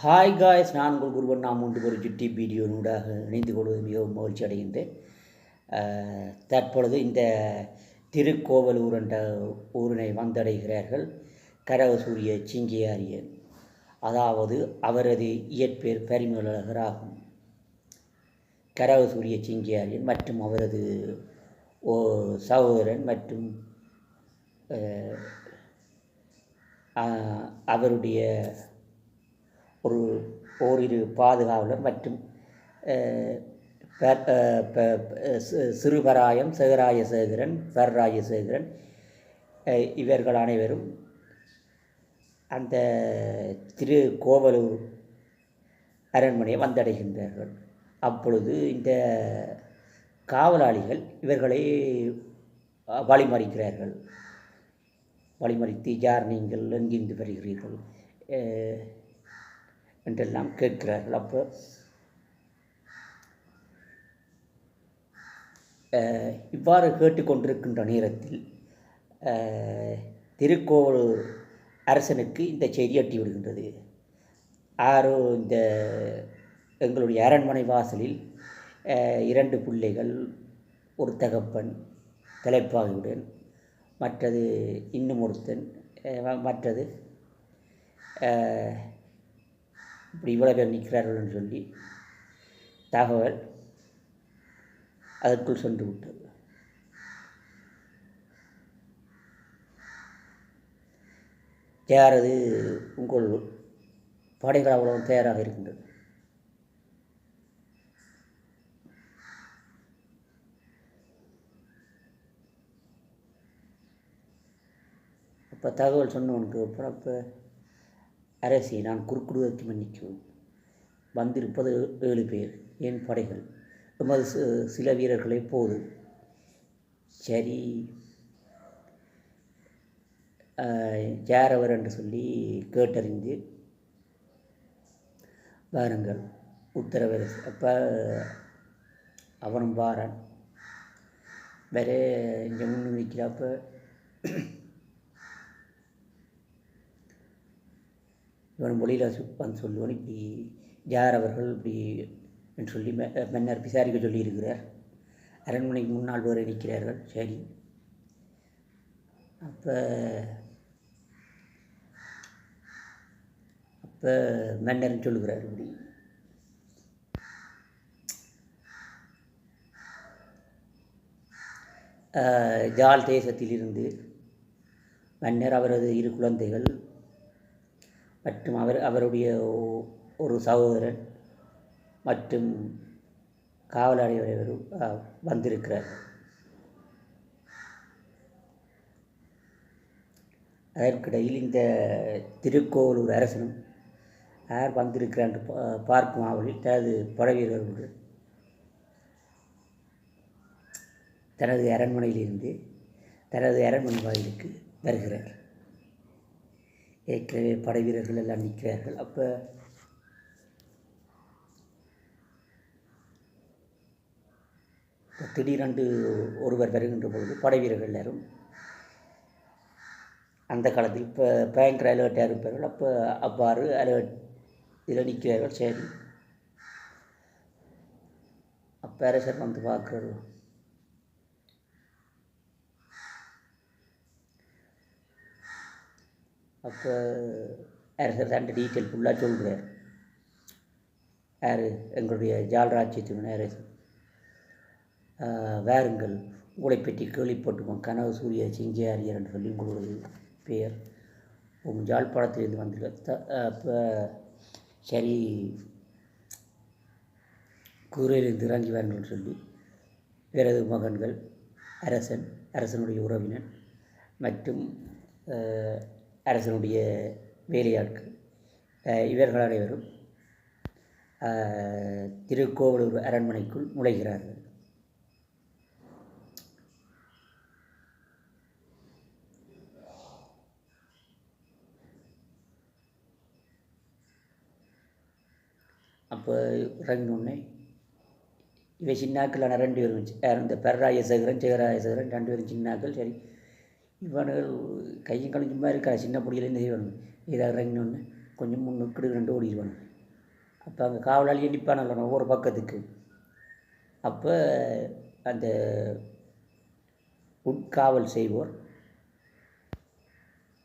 Hi guys நான் உங்கள் குருவன் நாம் ஒன்று ஒரு ஜிட்டி வீடியோ நூடாக இணைந்து கொள்வது மிகவும் மகிழ்ச்சி அடைகின்றேன். தற்பொழுது இந்த திருக்கோவலூர் என்ற ஊரினை வந்தடைகிறார்கள் கரவசூரிய சிங்கியாரியன் அதாவது அவரது இயற்பெயர் பரிமலகர் ஆகும் கரவசூரிய சிங்கியாரியன் மற்றும் அவரது ஓ சகோதரன் மற்றும் அவருடைய ஒரு ஓரிரு பாதுகாவலர் மற்றும் சிறுபராயம் சேகராய சேகரன் சேகரன் இவர்கள் அனைவரும் அந்த திரு கோவலூர் அரண்மனையை வந்தடைகின்றார்கள். அப்பொழுது இந்த காவலாளிகள் இவர்களை வழிமறிக்கிறார்கள். வழிமறித்து யார் நீங்கள் எங்கிருந்து வருகிறீர்கள்? என்றெல்லாம் கேட்கிறார்கள் அப்போ இவ்வாறு கேட்டுக்கொண்டிருக்கின்ற நேரத்தில் அஹ், அரசனுக்கு இந்த செய்தி எட்டி விடுகின்றது. ஆரோ இந்த எங்களுடைய அரண்மனை வாசலில் இரண்டு பிள்ளைகள் ஒரு தகப்பன் தலைப்பாகியுடன் மற்றது இன்னும் ஒருத்தன் மற்றது இப்படி இவ்வளோ பேர் நிற்கிறார்கள்னு சொல்லி தகவல் அதற்குள் சென்று விட்டது. யாரது? உங்கள் படைகள் அவ்வளவு தயாராக இருக்கின்றது அப்போ தகவல் சொன்னவனுக்கு அப்புறம் அப்போ அரசே நான் குறுக்கிடுவதற்கு மன்னிக்கவும். வந்திருப்பது ஏழு பேர் என் படைகள். எமது சில வீரர்களை போதும் சரி. ஆஹ், யார் அவர் என்று சொல்லி கேட்டறிந்து வாருங்கள் உத்தரவரசு. அப்போ அவனும் வாரான். வேறே இங்கே முன்னு நிற்கிறாப்ப இவன் மொழியில் வந்து சொல்லுவன் இப்படி ஜார் அவர்கள் இப்படி என்று சொல்லி மன்னர் விசாரிக்க சொல்லியிருக்கிறார். அரண்மனைக்கு முன்னால் வேறு நிற்கிறார்கள். சரி. அப்போ அப்போ மன்னர்னு சொல்லுகிறார் இப்படி. ஜால் தேசத்திலிருந்து மன்னர் அவரது இரு குழந்தைகள் மற்றும் அவர் அவருடைய ஒரு சகோதரன் மற்றும் காவலாளி ஒரு வந்திருக்கிறார். அதற்கிடையில் இந்த திருக்கோவலூர் அரசனும் யார் வந்திருக்கிறார் என்று பா- பார்க்கும் ஆவலில் தனது படைவீரர்களுடன் தனது அரண்மனையிலிருந்து தனது அரண்மனை வாயிலுக்கு வருகிறார். ஏற்கனவே படை வீரர்கள் எல்லாம் நிற்கிறார்கள். அப்போ திடீரென்று ஒருவர் வருகின்ற பொழுது படை வீரர்கள் எல்லாரும் அந்த காலத்தில் இப்போ பயங்கர அலர்ட்டாக இருப்பார்கள் அப்போ அவ்வாறு அலர்ட் இதில் நிற்கிறார்கள். சரி. அப்போ அரசர் வந்து பார்க்குறாரு. அப்போ அரசர் தான் டீட்டெயில் ஃபுல்லாக சொல்கிறார் யார்? எங்களுடைய ஜால்ராஜ்யத்தினுடைய அரசர் வேறுங்கள் உங்களை பற்றி கேள்விப்பட்டுவோம் கனவு சூரிய சிங்கியாரியர் என்று சொல்லி உங்களுடைய பெயர். உங்கள் ஜாழ்ப்பாணத்திலிருந்து வந்து அப்போ சரி. கூரையிலிருந்து இறங்கி வாருங்கள்னு சொல்லி பிறகு மகன்கள் அரசன் அரசனுடைய உறவினர் மற்றும் அரசனுடைய வேலையாட்கள். இவர்கள் அனைவரும் திருக்கோவலூர் அரண்மனைக்குள் நுழைகிறார்கள். அப்போ இறங்கினோடனே இவை சின்னாக்களான ரெண்டு பேரும் இந்த பெர்ராய சேகரன் ஜெகராய சேகரன் ரெண்டு பேரும் சின்னாக்கள் சரி இவனுகள் கையும் கழிஞ்சுமா இருக்கா? சின்ன பொடியிலேருந்து செய்வானு இதாக இறங்கினோடனே கொஞ்சம் முன்னுக்கு ரெண்டு ஓடிடுவானு அப்போ அங்கே காவலாளியே நிற்பானல்ல ஒவ்வொரு பக்கத்துக்கு. அப்போ அந்த உட்காவல் செய்வோர்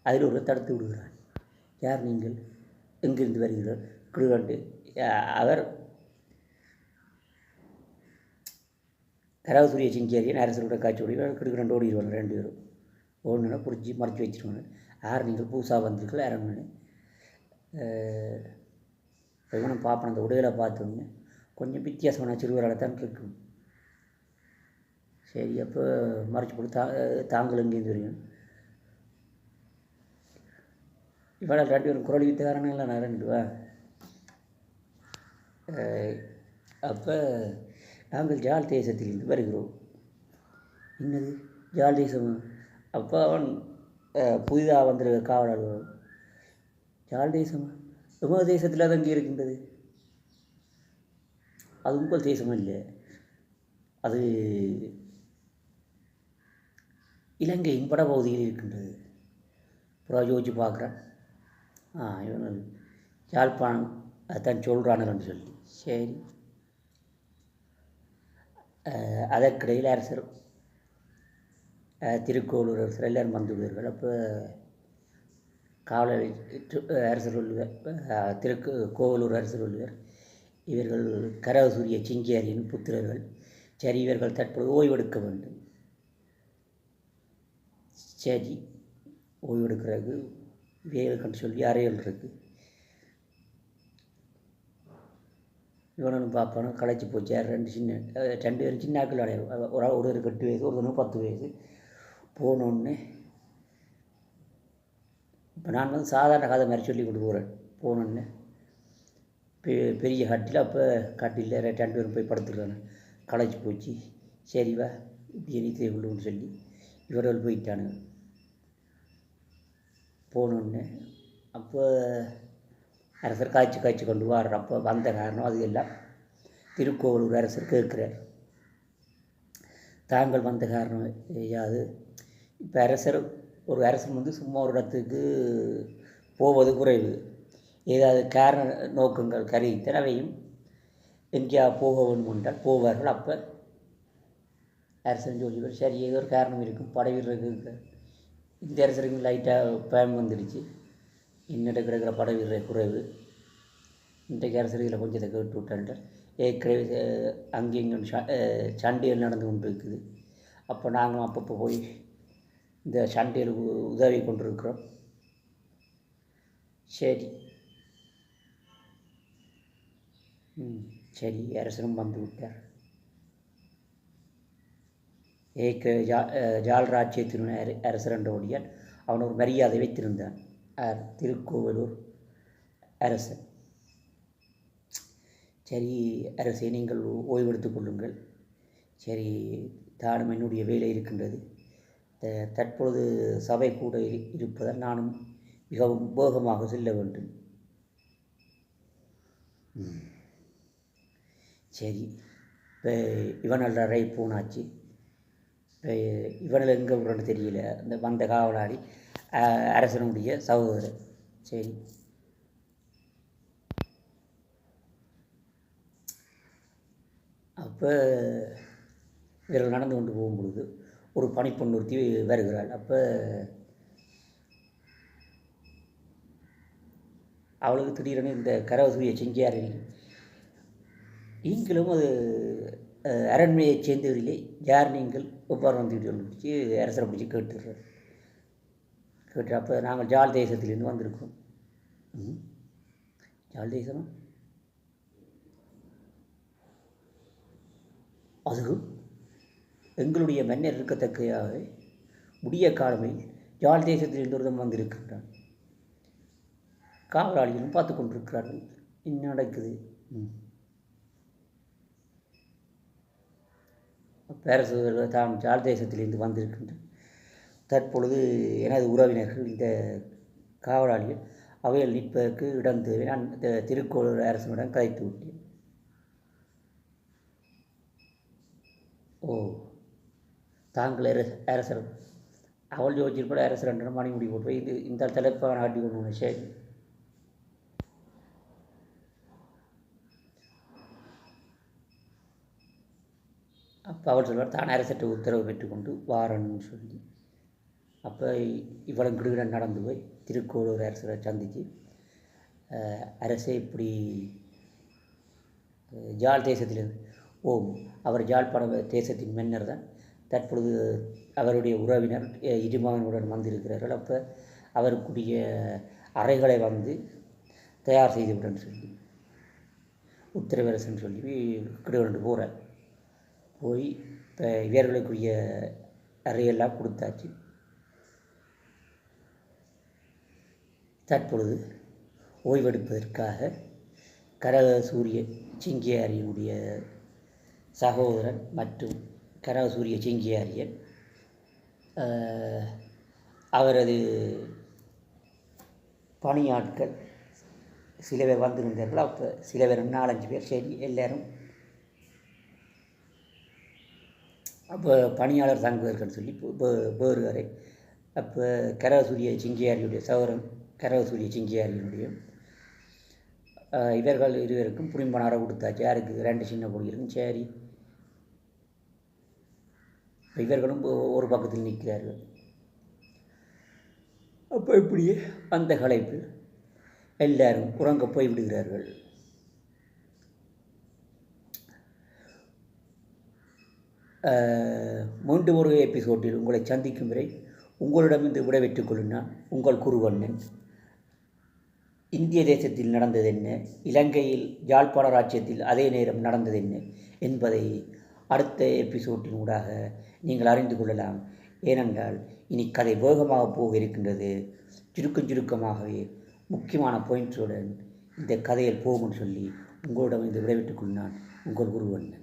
அதில் ஒரு தடுத்து விடுகிறார். யார் நீங்கள்? எங்கிருந்து வருகிறார் கிடுகண்டு அவர் கராவசூரிய சிங்கேரியன் அரசரோட காட்சி ஓடி ரெண்டு ஓடிடுவாங்க ரெண்டு பேரும். ஓடுனா குறித்து மறைச்சி வச்சுருக்கணும். யார் நீங்கள் புதுசாக வந்திருக்கல அரண்மனை இவனும் பார்ப்பேன் அந்த உடையில பார்த்தோன்னே கொஞ்சம் வித்தியாசமான சிறுவரால் தான் இருக்கும். சரி அப்போ மறைச்சி போட்டு தா தாங்கள் எங்கேயும் தெரியும் இவ்வளோ ரெண்டு பேரும் குரல் வித்தகாரனும் இல்லை நான் ரெண்டு அப்போ நாங்கள் ஜால் தேசத்திலிருந்து வருகிறோம். என்னது? ஜால் தேசம்? அப்போ அவன் புதிதாக வந்திருக்க காவலாளர் யாழ் தேசம்? உமது தேசத்தில் தங்கி இருக்கின்றது? அது உங்கள் தேசம் இல்லை அது இலங்கையின் வடபகுதியில் இருக்கின்றது. அப்புறம் யோசிச்சு பார்க்குறேன். ஆ இவன் யாழ்ப்பாணம் அதான் சொல்கிறானுன்னு சொல்லி. சரி. அதற்கிடையில் அரசர் திருக்கோளூர் அரசர் எல்லோரும் வந்து அப்போ காவலர் அரசர் சொல்லுவார். திருக்கு கோவலூர் அரசர் உள்ளுவர் இவர்கள் கரவசூரிய சிங்கியாரியின் புத்திரர்கள். சரி இவர்கள் தற்போது ஓய்வெடுக்க வேண்டும். சரி ஓய்வெடுக்கிறது. வேலுக்குன்னு சொல்லி அறையல் இருக்கு. இவனும் பார்ப்பானும் களைச்சி போச்சு. ரெண்டு சின்ன ரெண்டு பேரும் சின்ன ஆக்கள் அடையும் ஒரு ஒரு எட்டு வயசு ஒரு பத்து வயசு. போகணுன்னு இப்போ நான் வந்து சாதாரண கதை மாதிரி சொல்லி கொண்டு போகிறேன் போகணுன்னு பெ பெரிய கட்டில் அப்போ கட்டில் ரெண்டு பேரும் போய் படுத்துருக்காங்க. களைச்சி போச்சு. சரிவா இப்படி நீ கொண்டுன்னு சொல்லி இவர்கள் போயிட்டானுங்க. போகணுன்னு அப்போ அரசர் காய்ச்சி காய்ச்சி கொண்டு வர்ற அப்போ வந்த காரணம் அது எல்லாம் திருக்கோவலூர் அரசர் கேட்குறார். தாங்கள் வந்த காரணம் ஏதாவது இப்போ அரசர் ஒரு அரசன் வந்து சும்மா ஒரு இடத்துக்கு போவது குறைவு. ஏதாவது காரண நோக்கங்கள் கருதித்தான் தினவையும் எங்கேயா போக வேண்டும் என்றால் போவார்கள். அப்போ அரசன் ஜோதிபர் சரி ஏதோ ஒரு காரணம் இருக்கும் படை இந்த அரசருக்கு லைட்டாக பயம் வந்துடுச்சு. இன்னிட கிடக்கிற படை வீரர் குறைவு. இன்றைக்கு அரசர்களை கொஞ்சத்தை கேட்டு விட்டான்ட்டு ஏற்கனவே அங்கே இங்கே சண்டைகள் நடந்து கொண்டு இருக்குது அப்போ நாங்களும் அப்பப்போ போய் இந்த சண்டையில் உதவி கொண்டிருக்கிறோம். சரி. ம் சரி. அரசரும் வந்து விட்டார். ஏக்க ஜா ஜால் ராஜ்யத்தினுடைய அரசர் அவன் ஒரு மரியாதை வைத்திருந்தான். திருக்கோவலூர் அரசன். சரி அரசே நீங்கள் ஓய்வெடுத்துக் கொள்ளுங்கள். சரி தானும் என்னுடைய வேலை இருக்கின்றது. தற்பொழுது சபை கூட இருப்பதால் நானும் மிகவும் போகமாக செல்ல வேண்டும். சரி. இப்போ இவனல் ரை பூனாச்சு. இப்போ இவனில் எங்கே விடுறன்னு தெரியல. இந்த வந்த காவலாளி அரசனுடைய சகோதரர். சரி. அப்போ இவர்கள் நடந்து கொண்டு போகும் பொழுது ஒரு பணிப்பெண் ஒருத்தி வருகிறாள். அப்போ அவளுக்கு திடீரென இந்த கரவசூரிய செஞ்சியாரில் நீங்களும் அது அரண்மனையைச் சேர்ந்தவர்களே யார் நீங்கள்? ஒவ்வாறு வந்து பிடிச்சி அரசரை பிடிச்சி கேட்டுடுறார் கேட்டு அப்போ நாங்கள் ஜால் தேசத்துலேருந்து வந்திருக்கோம். ஜால் தேசமா? அது எங்களுடைய மன்னர் இருக்கத்தக்கையாக முடிய காலமே யாழ் தேசத்தில் ஒருத்தன் வந்திருக்கின்றான்? காவலாளிகளும் பார்த்து கொண்டிருக்கிறார்கள். என்ன நடக்குது? ம். தான் யாழ் தேசத்திலிருந்து வந்திருக்கின்றான் தற்பொழுது எனது உறவினர்கள் இந்த காவலாளிகள் அவையில் நிற்பதற்கு இடம் தேவை. நான் இந்த திருக்கோளூர் அரசனிடம் கதைத்து விட்டேன். ஓ. தாங்கள் அரசர் அவள் யோசிச்சிருப்பட அரசர் ரெண்டு மணி முடி போட்டு இது இந்த தலைப்பாக ஆட்டி கொண்டு சரி அப்போ அவள் சொல்வார் தான் அரசற்ற உத்தரவு பெற்றுக்கொண்டு வாரன்னு சொல்லி. அப்போ இவ்வளவு கிடுகிடன் நடந்து போய் திருக்கோளூர் அரசரை சந்தித்து அரசே இப்படி ஜாழ் தேசத்திலிருந்து ஓம் அவர் ஜாழ்ப்பாண தேசத்தின் மன்னர் தான் தற்பொழுது அவருடைய உறவினர் அஹ், இருமகனுடன் வந்திருக்கிறார்கள். அப்போ அவருக்குரிய அறைகளை வந்து தயார் செய்து விடுன்னு சொல்லி உத்தரவரசன் சொல்லி கிடுகண்டு போகிறார் போய் இப்போ இவர்களுக்குரிய அறையெல்லாம் கொடுத்தாச்சு. தற்பொழுது ஓய்வெடுப்பதற்காக கரக சூரிய சிங்கியாரியனுடைய சகோதரன் மற்றும் கராசூரிய செங்கியாரியன் அவரது பணியாட்கள் சில பேர் வந்திருந்தார்கள். அப்போ சில பேர் நாலஞ்சு பேர். சரி எல்லோரும் அப்போ பணியாளர் தங்குவதற்குன்னு சொல்லி வேறு அப்போ கரகசூரிய சிங்கியாரியுடைய சௌரம் கரகசூரிய சிங்கியாரியினுடைய இவர்கள் இருவருக்கும் புரிம்பனார கொடுத்தாச்சு. யாருக்கு? ரெண்டு சின்ன பொடிகளுக்கும் சரி இவர்களும் ஒரு பக்கத்தில் நிற்கிறார்கள். அப்போ இப்படியே அந்த களைப்பில் எல்லாரும் உறங்க போய் விடுகிறார்கள். மீண்டும் ஒரு எபிசோட்டில் உங்களை சந்திக்கும் வரை உங்களிடமிருந்து விடைபெற்றுக் கொள்ளும் உங்கள் குருவண்ணன். இந்திய தேசத்தில் நடந்தது என்ன? இலங்கையில் யாழ்ப்பாண ராஜ்யத்தில் அதே நேரம் நடந்தது என்ன? என்பதை அடுத்த எபிசோட்டின் ஊடாக நீங்கள் அறிந்து கொள்ளலாம். ஏனென்றால் இனி கதை வேகமாக போக இருக்கின்றது. சுருக்கம் சுருக்கமாகவே முக்கியமான பாயிண்ட்ஸுடன் இந்த கதையில் போகும்னு சொல்லி உங்களிடம் இந்த விடைபெற்றுக் கொண்டான் உங்கள் குருவண்ணன்.